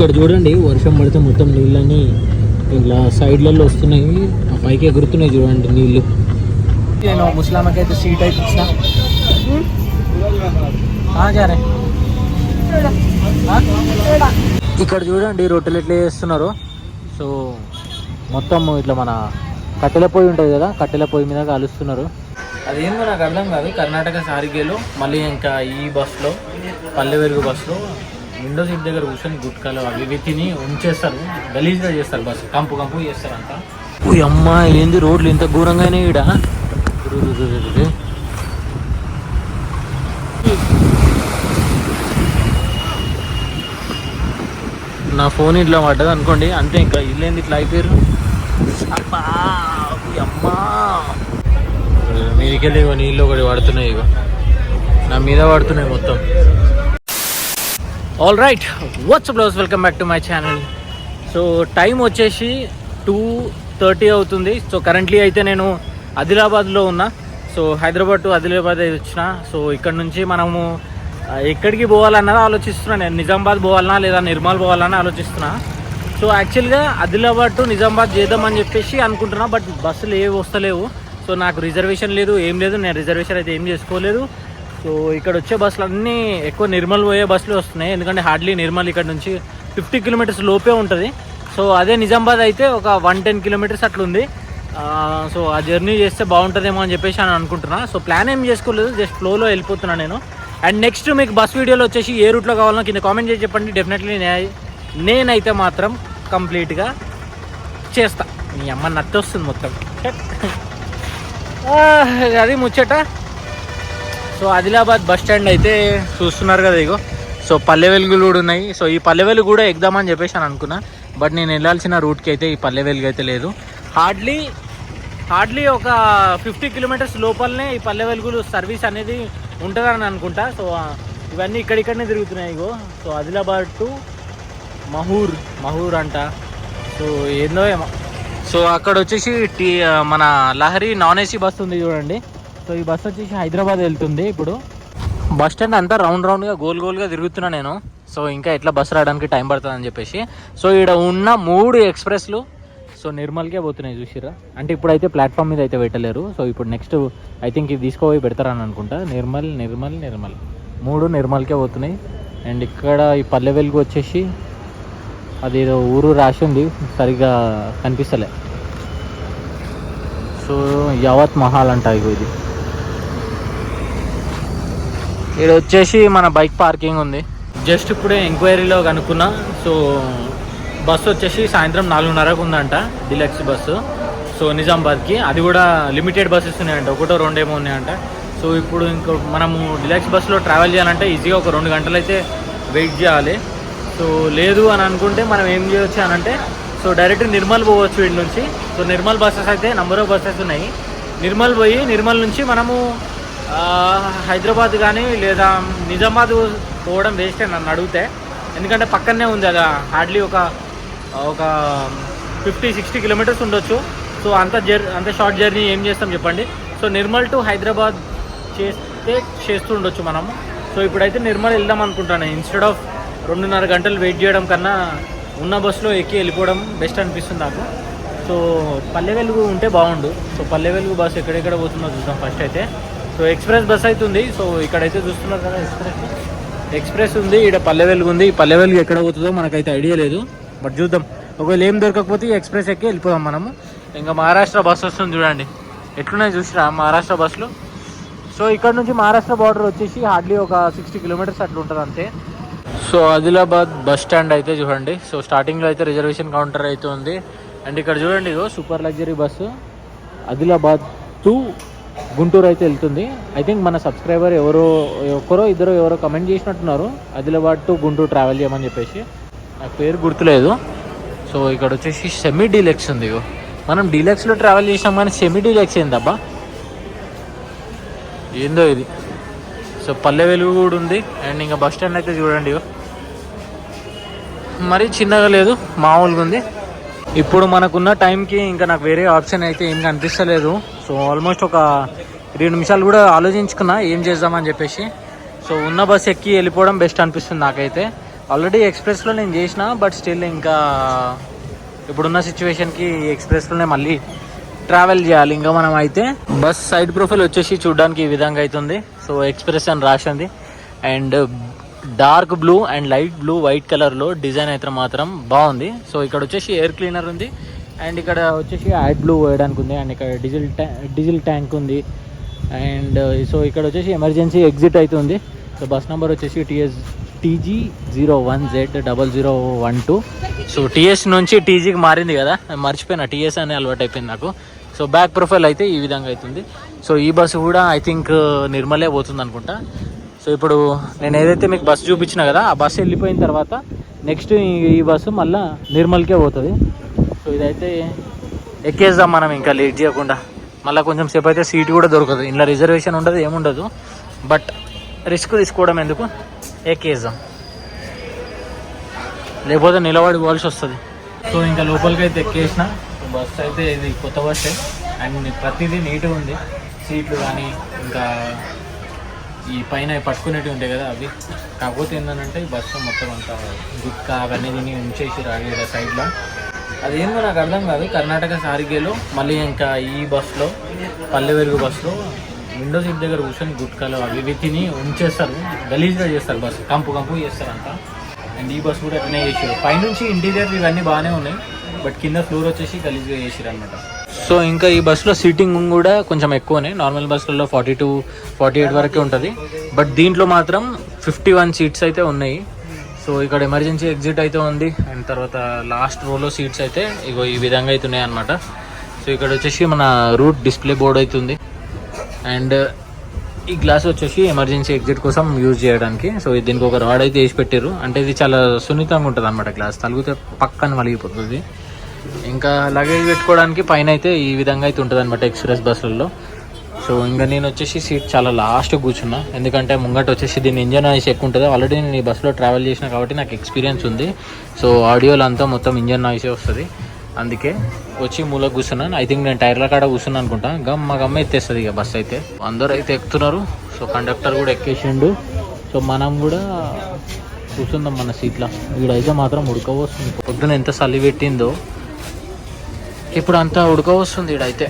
ఇక్కడ చూడండి వర్షం పడితే మొత్తం నీళ్ళని ఇలా సైడ్లలో వస్తున్నాయి. ఆ పైకి ఎగురుతున్నాయి చూడండి నీళ్ళు. నేను ముస్లాంకి అయితే సీట్ అయితే ఇచ్చిన. ఇక్కడ చూడండి రొట్టెలు ఎట్లా చేస్తున్నారు. సో మొత్తం ఇట్లా మన కట్టెల పొయ్యి ఉంటుంది కదా కట్టెల పొయ్యి మీద కాలుస్తున్నారు. అదేందో నాకు అర్థం కాదు కర్ణాటక సారిగేలో మళ్ళీ ఇంకా ఈ బస్సులో పల్లె వెలుగు బస్సులో. విండో సీట్ దగ్గర కూర్చొని గుట్కాలు అవి ఇవి తిని ఉంచేస్తారు. గలీజ్గా చేస్తారు బస్సు. కంపు కంపు చేస్తారు అంతా. ఓ అమ్మ ఏంది రోడ్లు ఇంత ఘోరంగానే ఈడ? నా ఫోన్ ఇట్లా పడ్డది అనుకోండి. అంతే ఇంకా ఇల్లేంది ఇట్లా అయిపోయారు? అమ్మా మీదికెళ్ళి ఇగో నీళ్ళు ఒకటి పడుతున్నాయి ఇగో. నా మీద పడుతున్నాయి మొత్తం. All right what's blouse welcome back to my channel so time వచ్చేసి టూ థర్టీ అవుతుంది. సో కరెంట్లీ అయితే నేను ఆదిలాబాద్లో ఉన్నా. సో హైదరాబాద్ టు ఆదిలాబాద్ అయితే వచ్చిన. సో ఇక్కడ నుంచి మనము ఎక్కడికి పోవాలన్నది ఆలోచిస్తున్నా. నేను నిజామాబాద్ పోవాలన్నా లేదా నిర్మల్ పోవాలన్నా ఆలోచిస్తున్నా. సో యాక్చువల్గా ఆదిలాబాద్ టు నిజామాబాద్ చేద్దామని చెప్పేసి అనుకుంటున్నా. బట్ బస్సులు ఏవి వస్తలేవు. సో నాకు రిజర్వేషన్ లేదు ఏం లేదు. నేను రిజర్వేషన్ అయితే ఏం చేసుకోలేదు. సో ఇక్కడ వచ్చే బస్సులు అన్నీ ఎక్కువ నిర్మల్ పోయే బస్సులు వస్తున్నాయి. ఎందుకంటే హార్డ్లీ నిర్మల్ ఇక్కడ నుంచి ఫిఫ్టీ కిలోమీటర్స్ లోపే ఉంటుంది. సో అదే నిజామాబాద్ అయితే ఒక వన్ టెన్ కిలోమీటర్స్ అట్లుంది. సో ఆ జర్నీ చేస్తే బాగుంటుందేమో అని చెప్పేసి అని అనుకుంటున్నా. సో ప్లాన్ ఏం చేసుకోలేదు జస్ట్ ఫ్లోలో వెళ్ళిపోతున్నాను నేను. అండ్ నెక్స్ట్ మీకు బస్ వీడియోలో వచ్చేసి ఏ రూట్లో కావాలో కింద కామెంట్ చేసి చెప్పండి. డెఫినెట్లీ నేనైతే మాత్రం కంప్లీట్గా చేస్తా. మీ అమ్మ నత్తి వస్తుంది మొత్తం అది ముచ్చట. సో ఆదిలాబాద్ బస్ స్టాండ్ అయితే చూస్తున్నారు కదా ఇగో. సో పల్లె వెలుగులు కూడా ఉన్నాయి. సో ఈ పల్లె వెలుగు కూడా ఎగ్దామని చెప్పేసి అని అనుకున్నా. బట్ నేను వెళ్ళాల్సిన రూట్కి అయితే ఈ పల్లె వెలుగు అయితే లేదు. హార్డ్లీ హార్డ్లీ ఒక ఫిఫ్టీ కిలోమీటర్స్ లోపలనే ఈ పల్లె వెలుగులు సర్వీస్ అనేది ఉంటుందని అనుకుంటా. సో ఇవన్నీ ఇక్కడిక్కడనే తిరుగుతున్నాయి ఇగో. సో ఆదిలాబాద్ టు మహూర్ మహూర్ అంట. సో ఏందో ఏమో. సో అక్కడ వచ్చేసి టీ మన లహరి నాన్ ఏసీ బస్ ఉంది చూడండి. సో ఈ బస్ వచ్చేసి హైదరాబాద్ వెళ్తుంది ఇప్పుడు. బస్ స్టాండ్ అంతా రౌండ్ రౌండ్గా గోల్ గోల్గా తిరుగుతున్నా నేను. సో ఇంకా ఎట్లా బస్సు రావడానికి టైం పడుతుంది అని చెప్పేసి. సో ఇక్కడ ఉన్న మూడు ఎక్స్ప్రెస్లు సో నిర్మల్కే పోతున్నాయి చూసిరా అంటే ఇప్పుడైతే ప్లాట్ఫామ్ మీద అయితే పెట్టలేరు. సో ఇప్పుడు నెక్స్ట్ ఐ థింక్ ఇది తీసుకోపోయి పెడతారని అనుకుంటా. నిర్మల్ నిర్మల్ నిర్మల్. మూడు నిర్మల్కే పోతున్నాయి. అండ్ ఇక్కడ ఈ పల్లె వెలుగు వచ్చేసి అది ఊరు రాసి ఉంది. సరిగ్గా కనిపిస్తలే. సో యావత్ మహాల్ అంట ఇది. ఇక్కడ వచ్చేసి మన బైక్ పార్కింగ్ ఉంది. జస్ట్ ఇప్పుడే ఎంక్వైరీలో కనుక్కున్నా సో బస్సు వచ్చేసి సాయంత్రం నాలుగున్నరకు ఉందంట డిలక్స్ బస్సు. సో నిజామాబాద్కి అది కూడా లిమిటెడ్ బస్సెస్ ఉన్నాయంట ఒకటో రెండేమో ఉన్నాయంట. సో ఇప్పుడు ఇంకో మనము డిలక్స్ బస్సులో ట్రావెల్ చేయాలంటే ఈజీగా ఒక రెండు గంటలు అయితే వెయిట్ చేయాలి. సో లేదు అని అనుకుంటే మనం ఏం చేయొచ్చు అని అంటే సో డైరెక్ట్ నిర్మల్ పోవచ్చు వీటి నుంచి. సో నిర్మల్ బస్సెస్ అయితే నంబర్ ఆఫ్ బస్సెస్ ఉన్నాయి. నిర్మల్ పోయి నిర్మల్ నుంచి మనము హైదరాబాద్ కానీ లేదా నిజామాబాద్ పోవడం వేస్ట్ నన్ను అడిగితే. ఎందుకంటే పక్కనే ఉంది కదా హార్డ్లీ ఒక ఒక ఫిఫ్టీ సిక్స్టీ కిలోమీటర్స్ ఉండొచ్చు. సో అంత జర్ అంత షార్ట్ జర్నీ ఏం చేస్తాం చెప్పండి. సో నిర్మల్ టు హైదరాబాద్ చేస్తే చేస్తూ ఉండొచ్చు మనము సో ఇప్పుడైతే నిర్మల్ వెళ్దాం అనుకుంటాను. ఇన్స్టెడ్ ఆఫ్ రెండున్నర గంటలు వెయిట్ చేయడం కన్నా ఉన్న బస్సులో ఎక్కి వెళ్ళిపోవడం బెస్ట్ అనిపిస్తుంది నాకు. సో పల్లె వెలుగు ఉంటే బాగుండు. సో పల్లె వెలుగు బస్సు ఎక్కడెక్కడ పోతుందో చూద్దాం ఫస్ట్ అయితే. సో ఎక్స్ప్రెస్ బస్ అయితే ఉంది సో ఇక్కడైతే చూస్తున్నారు కదా ఎక్స్ప్రెస్. ఎక్స్ప్రెస్ ఉంది ఇక్కడ పల్లె వెలుగు ఉంది. పల్లె వెలుగు ఎక్కడ పోతుందో మనకైతే ఐడియా లేదు. బట్ చూద్దాం. ఒకవేళ ఏం దొరకకపోతే ఎక్స్ప్రెస్ ఎక్కి వెళ్ళిపోదాం మనము. ఇంకా మహారాష్ట్ర బస్సు వస్తుంది చూడండి. ఎట్లున్నాయి చూసిరా మహారాష్ట్ర బస్సులు? సో ఇక్కడ నుంచి మహారాష్ట్ర బార్డర్ వచ్చేసి హార్డ్లీ ఒక సిక్స్టీ కిలోమీటర్స్ అట్లా ఉంటుంది అంతే. సో ఆదిలాబాద్ బస్ స్టాండ్ అయితే చూడండి. సో స్టార్టింగ్లో అయితే రిజర్వేషన్ కౌంటర్ అయితే ఉంది. అండ్ ఇక్కడ చూడండి super luxury bus. Adilabad to Guntur అయితే వెళ్తుంది. ఐ థింక్ మన సబ్స్క్రైబర్ ఎవరో ఒకరో ఇద్దరు ఎవరో కమెంట్ చేసినట్టున్నారు. ఆదిలాబాద్ టు గుంటూరు ట్రావెల్ చేయమని చెప్పేసి. నాకు పేరు గుర్తులేదు. సో ఇక్కడ వచ్చేసి సెమీ డీలెక్స్ ఉంది. ఇగో మనం డీలెక్స్లో ట్రావెల్ చేసినాం కానీ సెమీ డీలెక్స్ ఏందబ్బా ఏందో ఇది. సో పల్లె వెలుగు కూడా ఉంది. అండ్ ఇంకా బస్ స్టాండ్ అయితే చూడండి ఇగో. మరీ చిన్నగా లేదు మామూలుగా ఉంది. ఇప్పుడు మనకున్న టైంకి ఇంకా నాకు వేరే ఆప్షన్ అయితే ఏం కనిపిస్తలేదు. సో ఆల్మోస్ట్ ఒక రెండు నిమిషాలు కూడా ఆలోచించుకున్నా ఏం చేద్దామని చెప్పేసి. సో ఉన్న బస్ ఎక్కి వెళ్ళిపోవడం బెస్ట్ అనిపిస్తుంది నాకైతే. ఆల్రెడీ ఎక్స్ప్రెస్లో నేను చేసిన బట్ స్టిల్ ఇంకా ఇప్పుడున్న సిచ్యువేషన్కి ఎక్స్ప్రెస్లోనే మళ్ళీ ట్రావెల్ చేయాలి. ఇంకా మనం అయితే బస్ సైడ్ ప్రొఫైల్ వచ్చేసి చూడడానికి ఈ విధంగా అవుతుంది. సో ఎక్స్ప్రెస్ అని రాసింది. And dark blue and light blue white కలర్లో డిజైన్ అయితే మాత్రం బాగుంది. సో ఇక్కడ వచ్చేసి ఎయిర్ క్లీనర్ ఉంది. అండ్ ఇక్కడ వచ్చేసి యాడ్ బ్లూ వేయడానికి ఉంది. అండ్ ఇక్కడ డీజిల్ ట్యా డీజిల్ ట్యాంక్ ఉంది. అండ్ సో ఇక్కడ వచ్చేసి ఎమర్జెన్సీ ఎగ్జిట్ అవుతుంది సో బస్ నెంబర్ వచ్చేసి TS TG zero one Z double zero one two. So TS నుంచి టీజీకి మారింది కదా. మర్చిపోయిన మర్చిపోయినా టీఎస్ అనే అలవాటు అయిపోయింది నాకు. సో బ్యాక్ ప్రొఫైల్ అయితే ఈ విధంగా అవుతుంది సో ఈ బస్సు కూడా ఐ థింక్ నిర్మలే పోతుంది అనుకుంటా ఇప్పుడు నేను ఏదైతే మీకు బస్సు చూపించిన కదా ఆ బస్సు వెళ్ళిపోయిన తర్వాత నెక్స్ట్ ఈ బస్సు మళ్ళీ నిర్మల్కే పోతుంది. సో ఇదైతే ఎక్కేద్దాం మనం ఇంకా లేట్ చేయకుండా. మళ్ళీ కొంచెం సేపు అయితే సీట్ కూడా దొరకదు. ఇంట్లో రిజర్వేషన్ ఉండదు ఏముండదు. బట్ రిస్క్ తీసుకోవడం ఎందుకు? ఎక్కేద్దాం. లేకపోతే నిలబడి పోవాల్సి వస్తుంది. సో ఇంకా లోపలికి అయితే ఎక్కేసిన. బస్ అయితే ఇది కొత్త బస్సే అండ్ ప్రతిదీ నీట్గా ఉంది. సీట్లు కానీ ఇంకా ఈ పైన పట్టుకునేటివి ఉంటాయి కదా అవి. కాకపోతే ఏంటంటే ఈ బస్సు మొత్తం అంతా గుట్కా అవన్నీ తిని ఉంచేసి రాగేట సైడ్లో అదేందో నాకు అర్థం కాదు. కర్ణాటక సారిగేలో మళ్ళీ ఇంకా ఈ బస్సులో పల్లె వెలుగు బస్సులో విండో సీట్ దగ్గర కూర్చొని గుట్కాలు అవి ఇవి తిని ఉంచేస్తారు. గలీజ్గా చేస్తారు బస్సు. కంపు కంపు చేస్తారు అంతా అండ్ ఈ బస్సు కూడా అట్లనే చేసారు పైనుంచి ఇంటీరియర్ ఇవన్నీ బాగానే ఉన్నాయి. బట్ కింద ఫ్లోర్ వచ్చేసి గలీజ్గా చేసారు అనమాట సో ఇంకా ఈ బస్సులో సీటింగ్ కూడా కొంచెం ఎక్కువనే. నార్మల్ బస్సులలో ఫార్టీ టూ ఫార్టీ ఎయిట్ వరకే ఉంటుంది. బట్ దీంట్లో మాత్రం ఫిఫ్టీ వన్ సీట్స్ అయితే ఉన్నాయి. సో ఇక్కడ ఎమర్జెన్సీ ఎగ్జిట్ అయితే ఉంది. అండ్ తర్వాత లాస్ట్ రోలో సీట్స్ అయితే ఇగో ఈ విధంగా అయితే ఉన్నాయి అనమాట సో ఇక్కడ వచ్చేసి మన రూట్ డిస్ప్లే బోర్డ్ అవుతుంది అండ్ ఈ గ్లాస్ వచ్చేసి ఎమర్జెన్సీ ఎగ్జిట్ కోసం యూజ్ చేయడానికి. సో దీనికి ఒక రాడ్ అయితే వేసి పెట్టారు అంటే ఇది చాలా సున్నితంగా ఉంటుంది అనమాట గ్లాస్. తలిగితే పక్కన మలిగిపోతుంది. ఇంకా లగేజ్ పెట్టుకోవడానికి పైన అయితే ఈ విధంగా అయితే ఉంటుంది అనమాట ఎక్స్ప్రెస్ బస్సులలో సో ఇంకా నేను వచ్చేసి సీట్ చాలా లాస్ట్ కూర్చున్నా. ఎందుకంటే ముంగట వచ్చేసి దీని ఇంజన్ నాయిస్ ఎక్కువ ఉంటుంది. ఆల్రెడీ నేను ఈ బస్సులో ట్రావెల్ చేసిన కాబట్టి నాకు ఎక్స్పీరియన్స్ ఉంది. సో ఆడియోలో అంతా మొత్తం ఇంజన్ నాయిసే వస్తుంది. అందుకే వచ్చి మూల కూర్చున్నాను. ఐ థింక్ నేను టైర్ల కాడ కూర్చున్నాను అనుకుంటా. గమ్ మా గమ్మ ఎత్తేస్తుంది ఇక బస్సు అయితే. అందరూ అయితే ఎక్కుతున్నారు. సో కండక్టర్ కూడా ఎక్కేసిండు. సో మనం కూడా కూర్చుందాం మన సీట్లో వీడైతే మాత్రం ఉడకవస్తుంది పొద్దున ఎంత చలి పెట్టిందో. ఇప్పుడు అంతా ఉడకవస్తుంది ఇడైతే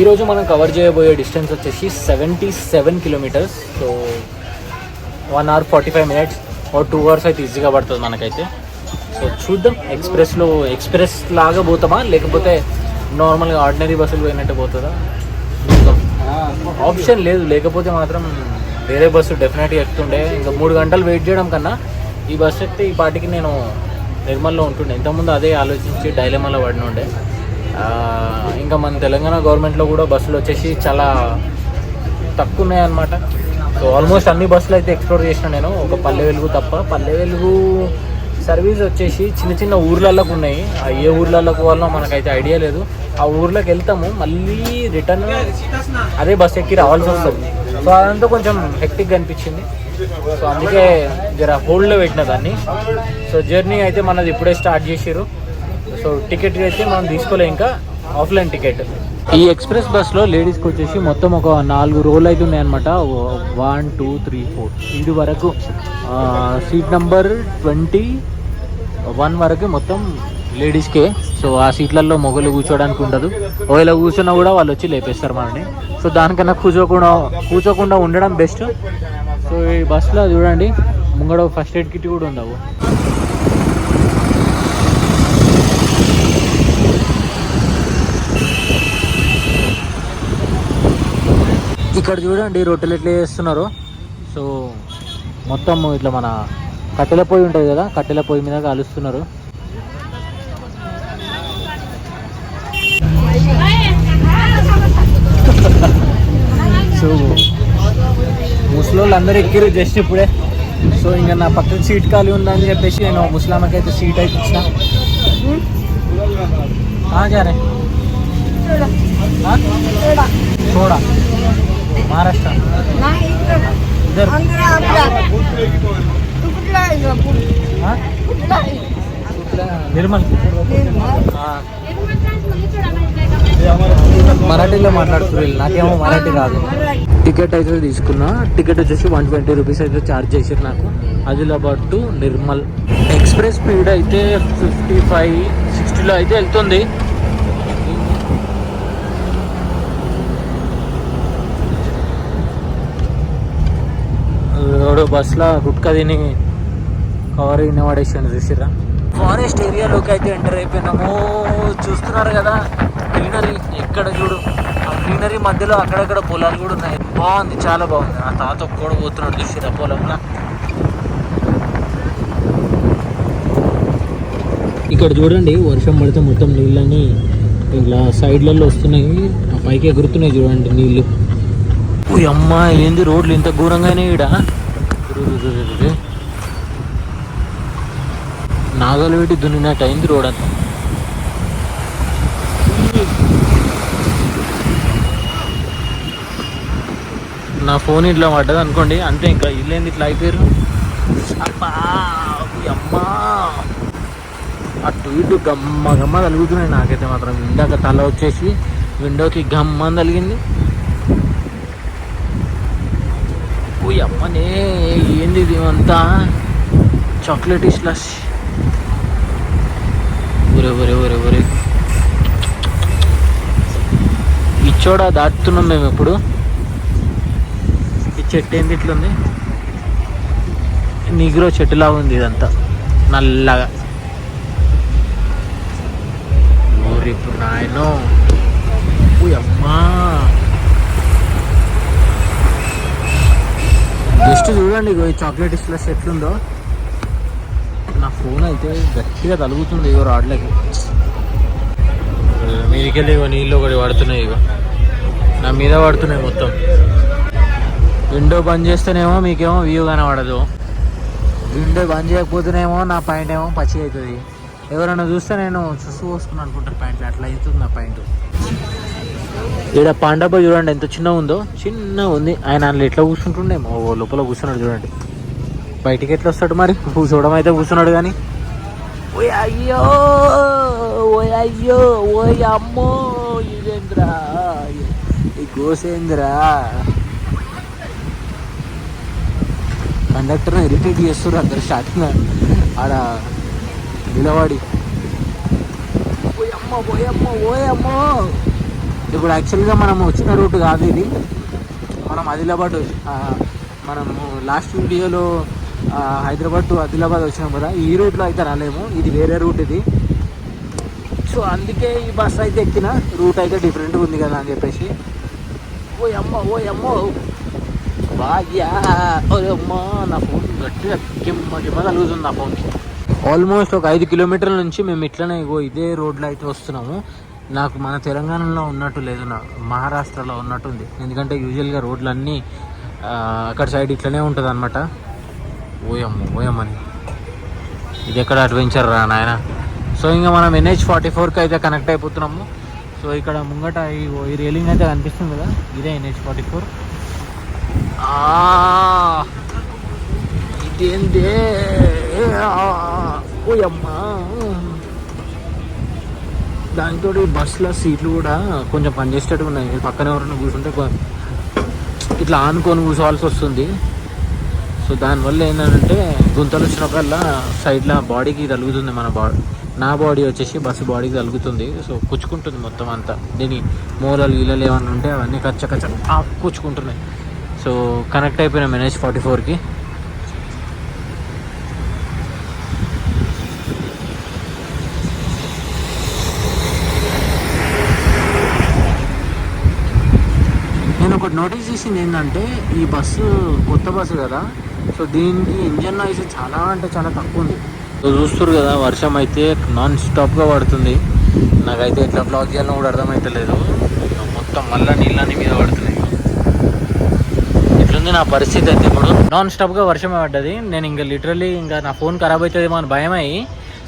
ఈరోజు మనం కవర్ చేయబోయే డిస్టెన్స్ వచ్చేసి seventy seven kilometres. So one hour forty five minutes ఓ టూ అవర్స్ అయితే ఈజీగా పడుతుంది మనకైతే. సో చూద్దాం. ఎక్స్ప్రెస్లో ఎక్స్ప్రెస్ లాగా పోతామా? లేకపోతే నార్మల్గా ఆర్డినరీ బస్సులు పోయినట్టు పోతుందా? చూద్దాం. ఆప్షన్ లేదు. లేకపోతే మాత్రం వేరే బస్సు డెఫినెట్గా ఎక్కుతుండే. ఇంకా మూడు గంటలు వెయిట్ చేయడం కన్నా ఈ బస్సు ఎక్కితే ఈ పాటికి నేను నిర్మల్లో ఉంటుండే. ఇంతకుముందు అదే ఆలోచించి డైలమాలో పడిన ఉండే ఇంకా మన తెలంగాణ గవర్నమెంట్లో కూడా బస్సులు వచ్చేసి చాలా తక్కువ ఉన్నాయన్నమాట సో ఆల్మోస్ట్ అన్ని బస్సులు అయితే ఎక్స్ప్లోర్ చేసిన నేను. ఒక పల్లె వెలుగు తప్ప. పల్లె వెలుగు సర్వీస్ వచ్చేసి చిన్న చిన్న ఊర్లలోకి ఉన్నాయి. ఆ ఏ ఊర్లలోకి పోవాలో మనకైతే ఐడియా లేదు. ఆ ఊర్లోకి వెళ్తాము. మళ్ళీ రిటర్న్ అదే బస్ ఎక్కి రావాల్సి వస్తుంది. సో అదంతా కొంచెం హెక్టిక్గా అనిపించింది. సో అందుకే జర హోల్డ్లో పెట్టిన దాన్ని. సో జర్నీ అయితే మనది ఇప్పుడే స్టార్ట్ చేసారు సో టికెట్ అయితే మనం తీసుకోలే ఇంకా. ఆఫ్లైన్ టికెట్ ఈ ఎక్స్ప్రెస్ బస్లో లేడీస్కి వచ్చేసి మొత్తం ఒక నాలుగు రోల్ అయితే ఉన్నాయన్నమాట. వన్ టూ త్రీ ఫోర్ ఇది వరకు సీట్ నంబర్ ట్వంటీ వన్ వరకు మొత్తం లేడీస్కే సో ఆ సీట్లలో మొగలు కూర్చోడానికి ఉండదు. ఒకవేళ కూర్చున్నా కూడా వాళ్ళు వచ్చి లేపేస్తారు మనని సో దానికన్నా కూర్చోకుండా కూర్చోకుండా ఉండడం బెస్ట్ సో ఈ బస్సులో చూడండి ముంగడ ఫస్ట్ ఎయిడ్ కిట్ కూడా ఉండవు ఇక్కడ చూడండి రొట్టెలు ఎట్లా చేస్తున్నారు. సో మొత్తం ఇట్లా మన కట్టెల పొయ్యి ఉంటుంది కదా కట్టెల పొయ్యి మీద కలుస్తున్నారు. సో ముసలోళ్ళు అందరూ ఎక్కిరు జస్ట్ ఇప్పుడే. సో ఇంకా నా పక్కన సీట్ ఖాళీ ఉందని చెప్పేసి నేను ముస్లామకి అయితే సీట్ అయితే ఇచ్చిన. చూడ? महाराष्ट्र नाही इकडं इधर आंध्र आपला तू कुठला आहे ग? कुठ- हाँ? कुठला आहे निर्मल निर्मल. हाँ निर्मल ट्रान्समध्ये थोडा माहिती आहे का మరాఠీలో మాట్లాడుతున్నారు నాకేమో మరాఠీ రాదు టికెట్ అయితే తీసుకున్నా టికెట్ వచ్చేసి వన్ ట్వంటీ రూపీస్ అయితే ఛార్జ్ చేసారు నాకు Adilabad to Nirmal express speed అయితే ఫిఫ్టీ ఫైవ్ సిక్స్టీలో అయితే వెళ్తుంది ఎవడో బస్లో గుట్కా తిని కవర్ అయిన చూసిరా ఫారెస్ట్ ఏరియాలోకి అయితే ఎంటర్ అయిపోయినాము. చూస్తున్నారు కదా గ్రీనరీ ఎక్కడ చూడు? ఆ గ్రీనరీ మధ్యలో అక్కడక్కడ పొలాలు కూడా ఉన్నాయి. బాగుంది చాలా బాగుంది. ఆ తాత కూడా పోతున్నాడు చూసిరా పొలంలో ఇక్కడ చూడండి వర్షం పడితే మొత్తం నీళ్ళని ఇలా సైడ్లలో వస్తున్నాయి. ఆ పైకి ఎగురుతున్నాయి చూడండి నీళ్ళు. ఓ ఏంది రోడ్లు ఇంత ఘోరంగానే ఈడ? నాగలు పెట్టి దున్నినట్టు అయింది రోడ్ అంతా. నా ఫోన్ ఇట్లా పడ్డది అనుకోండి అంతే ఇంకా ఏంది ఇట్లా అయిపోయారు. అమ్మా అమ్మా. అటు ఇటు గమ్మ గమ్మ తలుగుతున్నాయి నాకైతే మాత్రం. ఇందాక తల వచ్చేసి విండోకి గమ్మ తలిగింది ఓ అమ్మనే ఏంది ఇది అంతా చాక్లెట్ స్లష్ ఒరే ఒరే ఒరే ఒరే. ఇచ్చోడ దాటుతున్నాం మేము ఇప్పుడు? ఈ చెట్టు ఏంది ఇట్లుంది? నిగ్రో చెట్టులా ఉంది ఇదంతా. నల్లగా. ఊరి ఇప్పుడు నాయనో అమ్మా జస్ట్ చూడండి ఇగో ఈ చాక్లెట్ ఇస్లాస్ ఎట్లుందో నా ఫోన్ అయితే గట్టిగా తలుగుతుంది ఇగో రాడ్లకి. మీదికెళ్ళి ఇగో నీళ్ళు ఒకటి పడుతున్నాయి ఇగో. నా మీద పడుతున్నాయి మొత్తం. విండో బంద్ చేస్తేనేమో మీకేమో వ్యూ కనబడదు. విండో బంద్ చేయకపోతేనేమో నా పాయింట్ ఏమో పచ్చి అవుతుంది. ఎవరైనా చూస్తే నేను చూసు పోసుకుని అనుకుంటారు పాయింట్లు అట్లా అవుతుంది నా పాయింట్. ఇక్కడ పాండబ్బ చూడండి ఎంత చిన్న ఉందో. చిన్న ఉంది. ఆయన అందులో ఎట్లా కూర్చుంటుండేమో. లోపల కూర్చున్నాడు చూడండి. బయటికి ఎట్లా వస్తాడు మరి? కూర్చోవడం అయితే కూర్చున్నాడు కానీ. ఓయ్ అయ్యో ఓయ్ అయ్యో ఓయ్ అమ్మో ఇదేంద్రా? ఈ గోసేంద్రా కండక్టర్ ఇరిటేట్ చేస్తున్నారు అందరు స్టార్టింగ్ ఆడ నిలబడి. ఓయమ్మ ఓయమ్మ ఓయమ్మో ఇప్పుడు యాక్చువల్గా మనం వచ్చిన రూట్ కాదు ఇది. మనం ఆదిలాబాద్ ఆ, మనము లాస్ట్ వీడియోలో హైదరాబాద్ టు ఆదిలాబాద్ వచ్చినాం కదా. ఈ రూట్లో అయితే రాలేము. ఇది వేరే రూట్ ఇది. సో అందుకే ఈ బస్ అయితే ఎక్కిన. రూట్ అయితే డిఫరెంట్గా ఉంది కదా అని చెప్పేసి. ఓ అమ్మ ఓ అమ్మో. అమ్మ నా ఫోన్ గట్టిగా కిమ్మ కిమ్మ కలుగుతుంది నా ఫోన్కి ఆల్మోస్ట్ ఒక ఐదు కిలోమీటర్ల నుంచి మేము ఇట్లనే ఇగో ఇదే రోడ్లో అయితే వస్తున్నాము. నాకు మన తెలంగాణలో ఉన్నట్టు లేదు నా మహారాష్ట్రలో ఉన్నట్టుంది ఎందుకంటే యూజువల్గా రోడ్లు అన్నీ అక్కడ సైడ్ ఇట్లనే ఉంటుంది అనమాట ఓయమ్మ ఓయమ్మని. ఇది ఎక్కడ అడ్వెంచర్ రా నాయన? సో ఇంకా మనం ఎన్హెచ్ ఫార్టీ ఫోర్కి అయితే కనెక్ట్ అయిపోతున్నాము. సో ఇక్కడ ముంగట ఈ ఈ అయితే కనిపిస్తుంది కదా? ఇదే ఎన్హెచ్ ఫార్టీ ఫోర్ ఇదేందే? ఓయమ్మా! దాంతో బస్సులో సీట్లు కూడా కొంచెం పనిచేసేటట్టు ఉన్నాయి. పక్కన ఎవరైనా కూర్చుంటే ఇట్లా ఆనుకొని కూర్చోవాల్సి వస్తుంది. సో దానివల్ల ఏంటంటే గుంతలు వచ్చినప్పుడల్లా సైడ్లో బాడీకి తలుగుతుంది మన బాడీ నా బాడీ వచ్చేసి బస్సు బాడీకి తలుగుతుంది. సో కూచుకుంటుంది మొత్తం అంతా. దీని మూలలు గీలలు ఏమన్నా ఉంటే అవన్నీ కచ్చ కచ్చ ఆ కుచ్చుకుంటున్నాయి సో కనెక్ట్ అయిపోయినాం ఎన్హెచ్ ఫార్టీ ఫోర్కి. నేను ఒకటి నోటీస్ చేసింది ఏంటంటే ఈ బస్సు కొత్త బస్సు కదా సో దీనికి ఇంజన్ నాయిస్ చాలా అంటే చాలా తక్కువ ఉంది. సో చూస్తారు కదా వర్షం అయితే నాన్ స్టాప్గా పడుతుంది. నాకైతే ఎట్లా బ్లాక్ చేయాలని కూడా అర్థమవుతలేదు మొత్తం మళ్ళీ నీళ్ళని మీద పడుతున్నాయి ఇట్లుంది నా పరిస్థితి అయితే ఇప్పుడు? నాన్ స్టాప్గా వర్షం పడ్డది. నేను ఇంకా లిటరల్లీ ఇంకా నా ఫోన్ ఖరాబ్ అవుతుందేమో అని భయం అయ్యి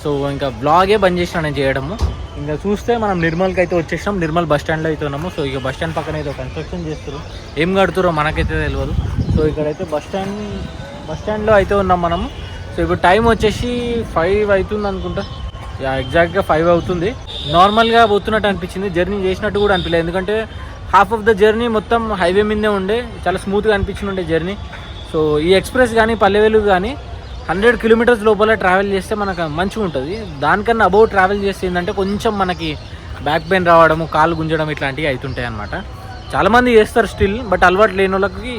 సో ఇంకా బ్లాగే బంద్ చేసిన నేను చేయడము. ఇంకా చూస్తే మనం నిర్మల్కి అయితే వచ్చేసాం నిర్మల్ బస్ స్టాండ్లో అయితే ఉన్నాము. సో ఇక బస్ స్టాండ్ పక్కన ఏదో కన్స్ట్రక్షన్ చేస్తారు ఏం కడుతురో మనకైతే తెలియదు సో ఇక్కడైతే బస్ స్టాండ్ బస్ స్టాండ్లో అయితే ఉన్నాం మనము. సో ఇప్పుడు టైం వచ్చేసి ఫైవ్ అవుతుంది అనుకుంటా. యా ఎగ్జాక్ట్గా ఫైవ్ అవుతుంది. నార్మల్గా పోతున్నట్టు అనిపించింది. జర్నీ చేసినట్టు కూడా అనిపించలేదు ఎందుకంటే హాఫ్ ఆఫ్ ద జర్నీ మొత్తం హైవే మీదే ఉండే. చాలా స్మూత్గా అనిపించి ఉండే జర్నీ. సో ఈ ఎక్స్ప్రెస్ కానీ పల్లెవేలు కానీ హండ్రెడ్ కిలోమీటర్స్ లోపల ట్రావెల్ చేస్తే మనకు మంచిగా ఉంటుంది. దానికన్నా అబౌవ్ ట్రావెల్ చేస్తే ఏంటంటే కొంచెం మనకి బ్యాక్ పెయిన్ రావడము కాలు గుంజడం ఇట్లాంటివి అవుతుంటాయి అనమాట చాలామంది చేస్తారు స్టిల్ బట్ అలవాటు లేని వాళ్ళకి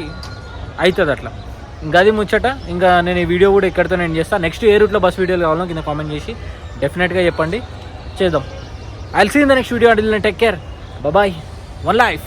అవుతుంది అట్లా. ఇంకా అది ముచ్చట ఇంకా నేను ఈ వీడియో కూడా ఎక్కడితో నేను చేస్తాను నెక్స్ట్ ఏ రూట్లో బస్ వీడియోలు కావాలో కింద కామెంట్ చేసి డెఫినెట్గా చెప్పండి. చేద్దాం. I see in the next video అంటే take care bye one life